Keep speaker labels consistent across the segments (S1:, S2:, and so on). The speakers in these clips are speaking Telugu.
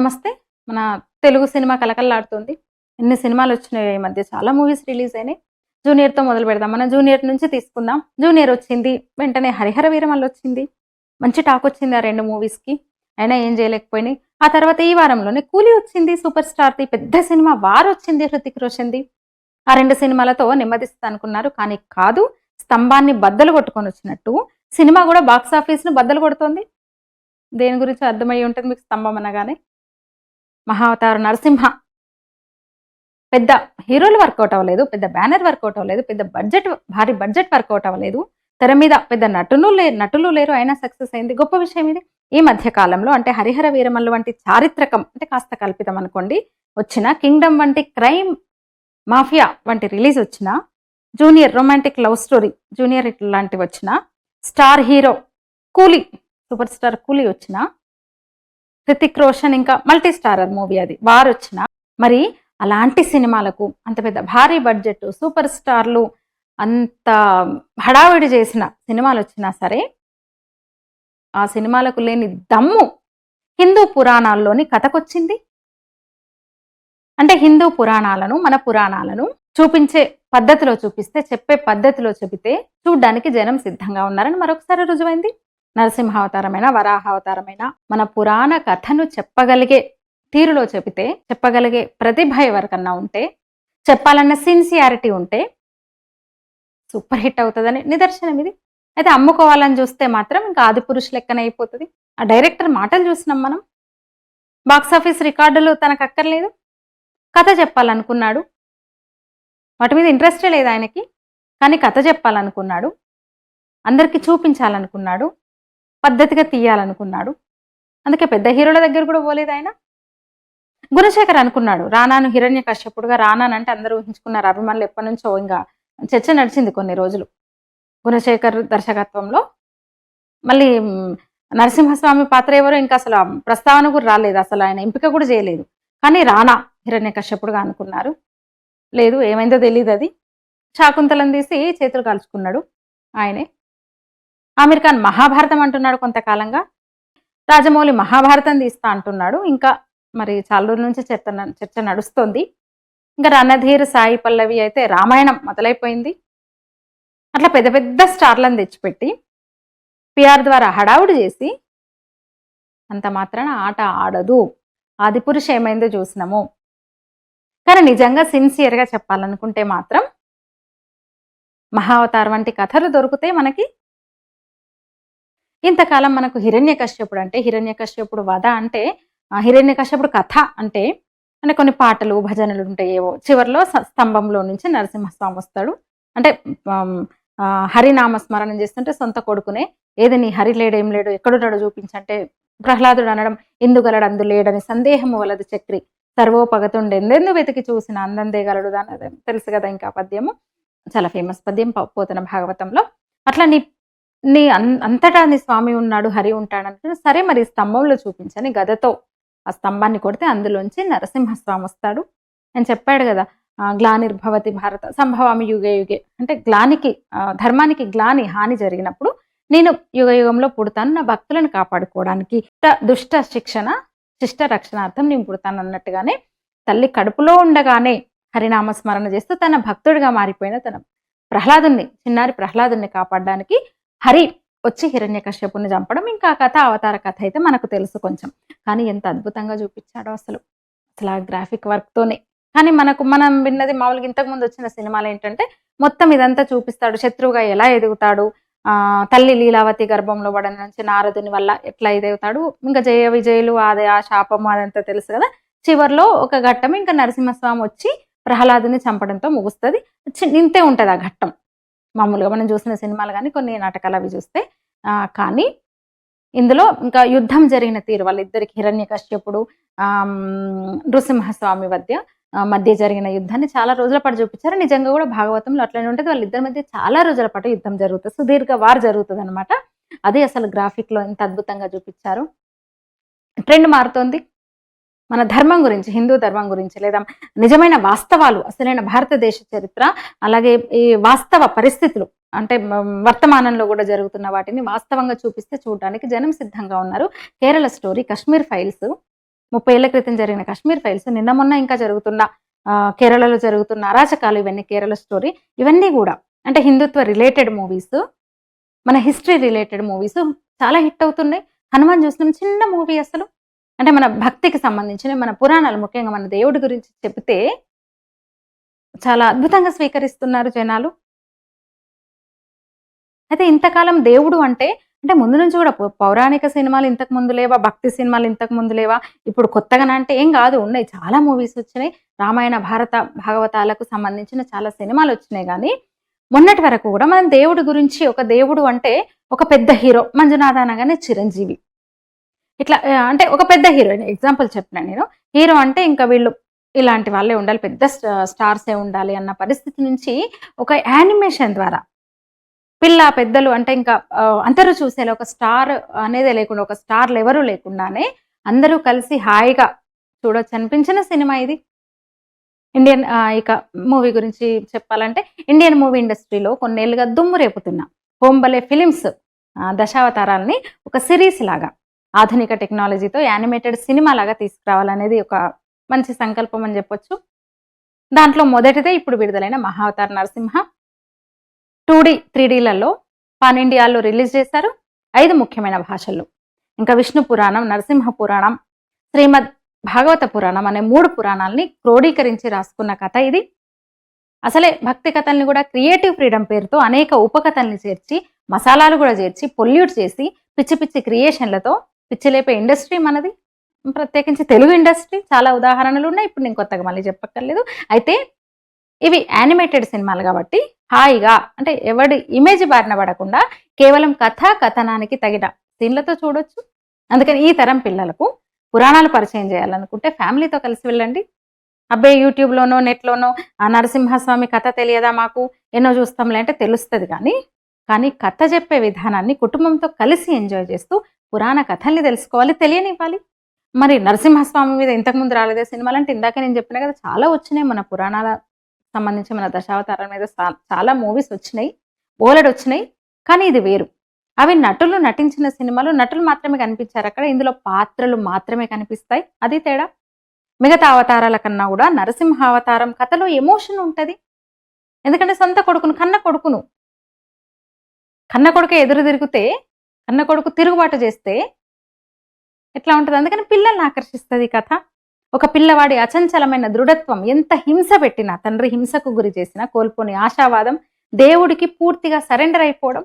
S1: నమస్తే. మన తెలుగు సినిమా కలకల్లాడుతుంది ఎన్ని సినిమాలు వచ్చినాయి ఈ మధ్య చాలా మూవీస్ రిలీజ్ అయినాయి. జూనియర్తో మొదలు పెడదాం. మనం జూనియర్ నుంచి తీసుకుందాం. జూనియర్ వచ్చింది వెంటనే హరిహర వీరమల్లు వచ్చింది. మంచి టాక్ వచ్చింది ఆ రెండు మూవీస్కి. అయినా ఏం చేయలేకపోయినాయి. ఆ తర్వాత ఈ వారంలోనే కూలీ వచ్చింది సూపర్ స్టార్ది పెద్ద సినిమా వార్ వచ్చింది హృతిక్ రోషన్ది. ఆ రెండు సినిమాలతో నెమ్మదిస్తా అనుకున్నారు కానీ కాదు స్తంభాన్ని బద్దలు కొట్టుకొని వచ్చినట్టు. సినిమా కూడా బాక్స్ ఆఫీస్ను బద్దలు కొడుతోంది. దేని గురించి అర్థమయ్యి ఉంటుంది మీకు స్తంభం అనగానే? మహావతార నరసింహ. పెద్ద హీరోలు వర్కౌట్ అవ్వలేదు పెద్ద బ్యానర్ వర్కౌట్ అవ్వలేదు పెద్ద బడ్జెట్ భారీ బడ్జెట్ వర్కౌట్ అవ్వలేదు. తెర మీద పెద్ద నటులు లే నటులు లేరు అయినా సక్సెస్ అయింది. గొప్ప విషయం ఇది. ఈ మధ్య కాలంలో అంటే హరిహర వీరమల్లు వంటి చారిత్రకం అంటే కాస్త కల్పితం అనుకోండి. వచ్చిన కింగ్డమ్ వంటి క్రైమ్ మాఫియా వంటి రిలీజ్ వచ్చిన Junior romantic love story Junior లాంటివి వచ్చిన star hero Coolie super star Coolie వచ్చిన హృతిక్ రోషన్ ఇంకా మల్టీ స్టారర్ మూవీ అది. వారు వచ్చిన మరి అలాంటి సినిమాలకు అంత పెద్ద భారీ బడ్జెట్ సూపర్ స్టార్లు అంత హడావిడి చేసిన సినిమాలు వచ్చినా సరే ఆ సినిమాలకు లేని దమ్ము హిందూ పురాణాల్లోని కథకొచ్చింది. అంటే హిందూ పురాణాలను మన పురాణాలను చూపించే పద్ధతిలో చూపిస్తే చెప్పే పద్ధతిలో చెబితే చూడ్డానికి జనం సిద్ధంగా ఉన్నారని మరొకసారి రుజువైంది. నరసింహావతారమైన వరాహావతారమైన మన పురాణ కథను చెప్పగలిగే తీరులో చెబితే చెప్పగలిగే ప్రతిభ ఎవరికన్నా ఉంటే చెప్పాలన్న సిన్సియారిటీ ఉంటే సూపర్ హిట్ అవుతుందని నిదర్శనం ఇది. అయితే అమ్ముకోవాలని చూస్తే మాత్రం ఇంకా ఆది పురుష లెక్కన అయిపోతుంది. ఆ డైరెక్టర్ మాటలు చూసినాం మనం. బాక్స్ ఆఫీస్ రికార్డులు తనకు అక్కర్లేదు. కథ చెప్పాలనుకున్నాడు. వాటి మీద ఇంట్రెస్టే లేదు ఆయనకి. కానీ కథ చెప్పాలనుకున్నాడు. అందరికీ చూపించాలనుకున్నాడు. పద్ధతిగా తీయాలనుకున్నాడు. అందుకే పెద్ద హీరోల దగ్గర కూడా పోలేదు ఆయన. గుణశేఖర్ అనుకున్నాడు రానాను హిరణ్య కశ్యపుడుగా రానానంటే అందరూ ఊహించుకున్నారు అభిమానులు ఎప్పటి నుంచో ఇంకా చర్చ నడిచింది కొన్ని రోజులు. గుణశేఖర్ దర్శకత్వంలో. మళ్ళీ నరసింహస్వామి పాత్ర ఎవరో ఇంకా అసలు ప్రస్తావన కూడా రాలేదు అసలు ఆయన ఎంపిక కూడా చేయలేదు. కానీ రానా హిరణ్య కశ్యపుడుగా అనుకున్నారు. లేదు ఏమైందో తెలియదు అది శాకుంతలం తీసి చేతులు కాల్చుకున్నాడు ఆయనే. ఆమిర్ ఖాన్ మహాభారతం అంటున్నాడు కొంతకాలంగా. రాజమౌళి మహాభారతం తీస్తా అంటున్నాడు. ఇంకా మరి చాలా రోజుల నుంచి చర్చ న- చర్చ నడుస్తుంది. ఇంకా రణధీర్ సాయి పల్లవి అయితే రామాయణం మొదలైపోయింది. అట్లా పెద్ద పెద్ద స్టార్లను తెచ్చిపెట్టి పిఆర్ ద్వారా హడావుడి చేసి అంత మాత్రాన ఆట ఆడదు. ఆదిపురుష ఏమైందో చూసినాము. కానీ నిజంగా సిన్సియర్గా చెప్పాలనుకుంటే మాత్రం మహావతార్ వంటి కథలు దొరికితే మనకి. ఇంతకాలం మనకు హిరణ్య కశ్యపుడు అంటే హిరణ్య కశ్యపుడు వధ అంటే హిరణ్య కశ్యపుడు కథ అంటే అంటే కొన్ని పాటలు భజనలు ఉంటాయి ఏవో. చివరిలో స్తంభంలో నుంచి నరసింహస్వామి వస్తాడు. అంటే హరినామ స్మరణం చేస్తుంటే సొంత కొడుకునే ఏది నీ హరి లేడేం లేడు ఎక్కడున్నాడు చూపించంటే ప్రహ్లాదుడు అనడం ఎందుగలడు అందు లేడని సందేహము వలదు చక్రి. సర్వోపగతుండే ఎందెందు వెతికి చూసిన అందందే గలడు దాని తెలుసు కదా ఇంకా పద్యము. చాలా ఫేమస్ పద్యం పోతున్న పోతన భాగవతంలో. అట్లా నీ నీ అన్- అంతటా నీ స్వామి ఉన్నాడు హరి ఉంటాడు అంటే సరే మరి స్తంభంలో చూపించని గదతో ఆ స్తంభాన్ని కొడితే అందులోంచి నరసింహస్వామి వస్తాడు అని చెప్పాడు కదా. గ్లానిర్భవతి భారత సంభవామి యుగే యుగే. అంటే గ్లానికి ధర్మానికి గ్లాని హాని జరిగినప్పుడు నేను యుగయుగంలో పుడతాను నా భక్తులను కాపాడుకోవడానికి దుష్ట- దుష్ట శిక్షణ శిష్ట రక్షణార్థం నేను పుడతాను అన్నట్టుగానే తల్లి కడుపులో ఉండగానే హరినామ స్మరణ చేస్తూ తన భక్తుడిగా మారిపోయిన తన ప్రహ్లాదుని చిన్నారి ప్రహ్లాదుని కాపాడడానికి హరి వచ్చి హిరణ్యకశ్యపుని చంపడం ఇంకా ఆ కథ అవతార కథ అయితే మనకు తెలుసు కొంచెం. కానీ ఎంత అద్భుతంగా చూపించాడో అసలు. అసలు ఆ గ్రాఫిక్ వర్క్తోనే కానీ మనకు మనం విన్నది మామూలుగా ఇంతకు ముందు వచ్చిన సినిమాలు ఏంటంటే మొత్తం ఇదంతా చూపిస్తాడు. శత్రువుగా ఎలా ఎదుగుతాడు ఆ తల్లి లీలావతి గర్భంలో పడిన నుంచి నారదుని వల్ల ఎట్లా ఎదుగుతాడు ఇంకా జయ విజయులు అదే ఆ శాపము అదంతా తెలుసు కదా. చివర్లో ఒక ఘట్టం ఇంకా నరసింహస్వామి వచ్చి ప్రహ్లాదుని చంపడంతో ముగుస్తుంది. ఇంతే ఉంటుంది ఆ ఘట్టం. మామూలుగా మనం చూసిన సినిమాలు కానీ కొన్ని నాటకాలు అవి చూస్తే కానీ ఇందులో ఇంకా యుద్ధం జరిగిన తీరు వాళ్ళిద్దరికి హిరణ్య కశ్యపుడు నృసింహస్వామి మధ్య ఆ, మధ్య జరిగిన యుద్ధాన్ని చాలా రోజుల పాటు చూపించారు. నిజంగా కూడా భాగవతంలో అట్లనే ఉంటుంది. వాళ్ళిద్దరి మధ్య చాలా రోజుల పాటు యుద్ధం జరుగుతుంది. సుదీర్ఘ వార్ జరుగుతుంది అనమాట అదే అసలు గ్రాఫిక్లో ఎంత అద్భుతంగా చూపించారు. ట్రెండ్ మారుతోంది. మన ధర్మం గురించి హిందూ ధర్మం గురించి లేదా నిజమైన వాస్తవాలు అసలైన భారతదేశ చరిత్ర అలాగే ఈ వాస్తవ పరిస్థితులు అంటే వర్తమానంలో కూడా జరుగుతున్న వాటిని వాస్తవంగా చూపిస్తే చూడడానికి జనం సిద్ధంగా ఉన్నారు. కేరళ స్టోరీ కశ్మీర్ ఫైల్స్ ముప్పై ఏళ్ళ క్రితం జరిగిన కశ్మీర్ ఫైల్స్ నిన్న మొన్న ఇంకా జరుగుతున్న ఆ, కేరళలో జరుగుతున్న అరాచకాలు ఇవన్నీ కేరళ స్టోరీ ఇవన్నీ కూడా అంటే హిందుత్వ రిలేటెడ్ మూవీస్ మన హిస్టరీ రిలేటెడ్ మూవీస్ చాలా హిట్ అవుతున్నాయి. హనుమాన్ చూసిన చిన్న మూవీ అసలు అంటే మన భక్తికి సంబంధించిన మన పురాణాలు ముఖ్యంగా మన దేవుడి గురించి చెబితే చాలా అద్భుతంగా స్వీకరిస్తున్నారు జనాలు. అయితే ఇంతకాలం దేవుడు అంటే అంటే ముందు నుంచి కూడా పౌరాణిక సినిమాలు ఇంతకు ముందు లేవా భక్తి సినిమాలు ఇంతకు ముందు లేవా ఇప్పుడు కొత్తగా అంటే ఏం కాదు ఉన్నాయి. చాలా మూవీస్ వచ్చినాయి. రామాయణ భారత భాగవతాలకు సంబంధించిన చాలా సినిమాలు వచ్చినాయి కానీ మొన్నటి వరకు కూడా మనం దేవుడి గురించి ఒక దేవుడు అంటే ఒక పెద్ద హీరో మంజునాథ అనగానే చిరంజీవి. ఇట్లా అంటే ఒక పెద్ద హీరోయిన్ ఎగ్జాంపుల్ చెప్పిన నేను. హీరో అంటే ఇంకా వీళ్ళు ఇలాంటి వాళ్ళే ఉండాలి పెద్ద స్టార్సే ఉండాలి అన్న పరిస్థితి నుంచి ఒక యానిమేషన్ ద్వారా పిల్ల పెద్దలు అంటే ఇంకా అందరూ చూసేలా ఒక స్టార్ అనేది లేకుండా ఒక స్టార్లు ఎవరు లేకుండానే అందరూ కలిసి హాయిగా చూడొచ్చు అనిపించిన సినిమా ఇది. ఇండియన్ ఇక మూవీ గురించి చెప్పాలంటే ఇండియన్ మూవీ ఇండస్ట్రీలో కొన్నేళ్ళుగా దుమ్ము రేపుతున్న హోంబలే ఫిలిమ్స్ దశావతారాలని ఒక సిరీస్ లాగా. ఆధునిక టెక్నాలజీతో యానిమేటెడ్ సినిమా లాగా తీసుకురావాలనేది ఒక మంచి సంకల్పం అని చెప్పొచ్చు. దాంట్లో మొదటిదే ఇప్పుడు విడుదలైన Mahavatar Narasimha. Two D three డీలలో pan ఇండియాలో రిలీజ్ చేశారు. ఐదు ముఖ్యమైన భాషల్లో ఇంకా విష్ణు పురాణం నరసింహ పురాణం శ్రీమద్ భాగవత పురాణం అనే మూడు పురాణాలని క్రోడీకరించి రాసుకున్న కథ ఇది. అసలే భక్తి కథల్ని కూడా క్రియేటివ్ ఫ్రీడమ్ పేరుతో అనేక ఉపకథల్ని చేర్చి మసాలాలు కూడా చేర్చి పొల్యూట్ చేసి పిచ్చి పిచ్చి క్రియేషన్లతో పిచ్చిలేపే ఇండస్ట్రీ మనది. ప్రత్యేకించి తెలుగు ఇండస్ట్రీ చాలా ఉదాహరణలు ఉన్నాయి ఇప్పుడు నేను కొత్తగా మళ్ళీ చెప్పక్కర్లేదు. అయితే ఇవి యానిమేటెడ్ సినిమాలు కాబట్టి హాయిగా అంటే ఎవడి ఇమేజ్ బారిన పడకుండా కేవలం కథ కథనానికి తగిన సీన్లతో చూడొచ్చు. అందుకని ఈ తరం పిల్లలకు పురాణాలు పరిచయం చేయాలనుకుంటే ఫ్యామిలీతో కలిసి వెళ్ళండి. అబ్బే యూట్యూబ్లోనో నెట్లోనో ఆ నరసింహస్వామి కథ తెలియదా మాకు? ఎన్నో చూస్తాంలే అంటే తెలుస్తుంది కానీ కానీ కథ చెప్పే విధానాన్ని కుటుంబంతో కలిసి ఎంజాయ్ చేస్తూ పురాణ కథల్ని తెలుసుకోవాలి తెలియనివ్వాలి. మరి నరసింహస్వామి మీద ఇంతకుముందు రాలేదే సినిమాలు అంటే ఇందాక నేను చెప్పిన కదా చాలా వచ్చినాయి మన పురాణాల సంబంధించి మన దశావతారాల మీద చాలా మూవీస్ వచ్చినాయి బోలెడ్ వచ్చినాయి కానీ ఇది వేరు. అవి నటులు నటించిన సినిమాలు నటులు మాత్రమే కనిపించారు అక్కడ ఇందులో పాత్రలు మాత్రమే కనిపిస్తాయి. అది తేడా. మిగతా అవతారాల కన్నా కూడా నరసింహ అవతారం కథలో ఎమోషన్ ఉంటుంది. ఎందుకంటే సొంత కొడుకును కన్న కొడుకును. కన్న కొడుకు ఎదురు తిరిగితే అన్న కొడుకు తిరుగుబాటు చేస్తే ఎట్లా ఉంటుంది? అందుకని పిల్లల్ని ఆకర్షిస్తుంది కథ. ఒక పిల్లవాడి అచంచలమైన దృఢత్వం ఎంత హింస పెట్టినా తండ్రి హింసకు గురి చేసినా కోల్పోని ఆశావాదం దేవుడికి పూర్తిగా సరెండర్ అయిపోవడం.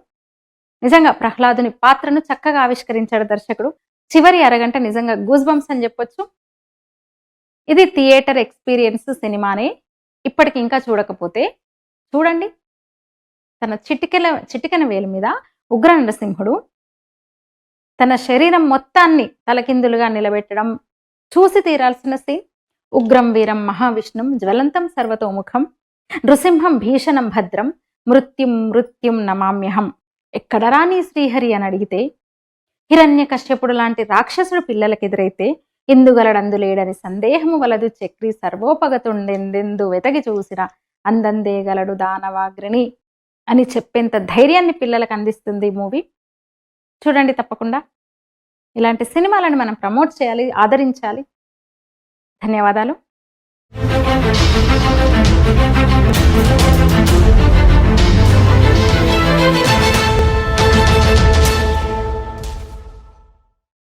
S1: నిజంగా ప్రహ్లాదుని పాత్రను చక్కగా ఆవిష్కరించాడు దర్శకుడు. చివరి అరగంట నిజంగా గూస్ అని చెప్పొచ్చు. ఇది థియేటర్ ఎక్స్పీరియన్స్ సినిమానే. ఇప్పటికి ఇంకా చూడకపోతే చూడండి. తన చిటికెల చిటికెన వేలు మీద ఉగ్ర నరసింహుడు తన శరీరం మొత్తాన్ని తలకిందులుగా నిలబెట్టడం చూసి తీరాల్సిన సీన్ ఉగ్రం వీరం మహావిష్ణుం జ్వలంతం సర్వతోముఖం నృసింహం భీషణం భద్రం మృత్యుం మృత్యుం నమామ్యహం. ఎక్కడ నీ శ్రీహరి అని అడిగితే హిరణ్య కశ్యపుడు లాంటి రాక్షసుడు పిల్లలకెదురైతే ఇందుగలడందులేడని సందేహము వలదు చక్రి సర్వోపగతుండెందెందు వెతగి చూసిన అందందేగలడు దానవాగ్రిని అని చెప్పేంత ధైర్యాన్ని పిల్లలకు అందిస్తుంది ఈ మూవీ. చూడండి తప్పకుండా. ఇలాంటి సినిమాలను మనం ప్రమోట్ చేయాలి ఆదరించాలి. ధన్యవాదాలు.